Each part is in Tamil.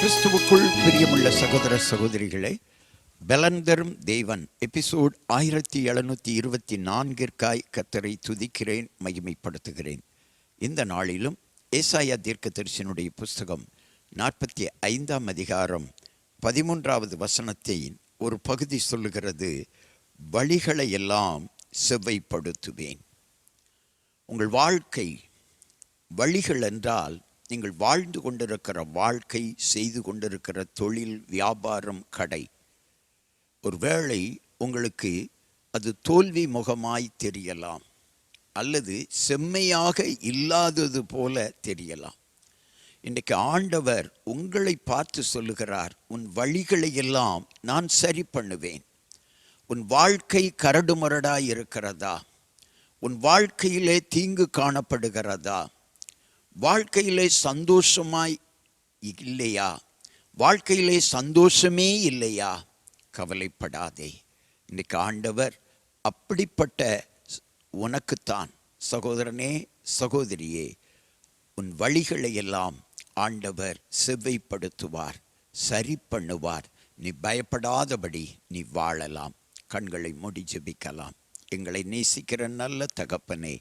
கிறிஸ்துவுக்குள் பிரியமுள்ள சகோதர சகோதரிகளை பலந்தரும் தேவன் எபிசோட் ஆயிரத்தி எழுநூற்றி இருபத்தி நான்கிற்காய் கத்தரை துதிக்கிறேன் மகிமைப்படுத்துகிறேன். இந்த நாளிலும் ஏசாயா தீர்க்க தரிசனுடைய புஸ்தகம் நாற்பத்தி ஐந்தாம் அதிகாரம் பதிமூன்றாவது வசனத்தை ஒரு பகுதி சொல்லுகிறது வழிகளை எல்லாம் செவ்வைப்படுத்துவேன். உங்கள் வாழ்க்கை வழிகள் என்றால் நீங்கள் வாழ்ந்து கொண்டிருக்கிற வாழ்க்கை செய்து கொண்டிருக்கிற தொழில் வியாபாரம் கடை. ஒருவேளை உங்களுக்கு அது தோல்வி முகமாய் தெரியலாம். அல்லது செம்மையாக இல்லாதது போல தெரியலாம். இன்றைக்கு ஆண்டவர் உங்களை பார்த்து சொல்லுகிறார் உன் வழிகளை எல்லாம் நான் சரி பண்ணுவேன். உன் வாழ்க்கை கரடுமுரடாய் இருக்கிறதா? உன் வாழ்க்கையிலே தீங்கு காணப்படுகிறதா? வாழ்க்கையிலே சந்தோஷமாய் இல்லையா? வாழ்க்கையிலே சந்தோஷமே இல்லையா? கவலைப்படாதே. இன்னைக்கு ஆண்டவர் அப்படிப்பட்ட உனக்குத்தான் சகோதரனே சகோதரியே உன் வழிகளை எல்லாம் ஆண்டவர் செவ்வைப்படுத்துவார் சரி பண்ணுவார் நீ பயப்படாதபடி நீ வாழலாம். கண்களை மூடி ஜெபிக்கலாம். எங்களை நேசிக்கிற நல்ல தகப்பனே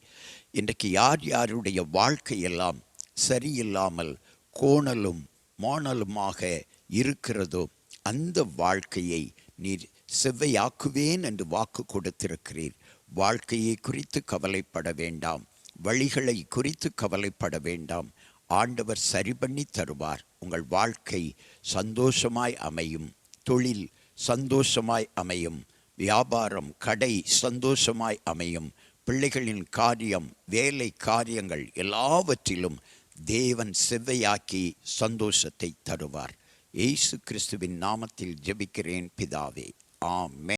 இன்றைக்கு யார் யாருடைய வாழ்க்கையெல்லாம் சரியில்லாமல் கோணலும் மோணலுமாக இருக்கிறதோ அந்த வாழ்க்கையை நீர் செவ்வையாக்குவேன் என்று வாக்கு கொடுத்திருக்கிறீர். வாழ்க்கையை குறித்து கவலைப்பட வேண்டாம் வழிகளை குறித்து கவலைப்பட வேண்டாம். ஆண்டவர் சரி பண்ணி தருவார். உங்கள் வாழ்க்கை சந்தோஷமாய் அமையும் தொழில் சந்தோஷமாய் அமையும். வியாபாரம் கடை சந்தோஷமாய் அமையும். பிள்ளைகளின் காரியம் வேலை காரியங்கள் எல்லாவற்றிலும் தேவன் செவ்வையாக்கி சந்தோஷத்தை தருவார். இயேசு கிறிஸ்துவின் நாமத்தில் ஜெபிக்கிறேன் பிதாவே. ஆமே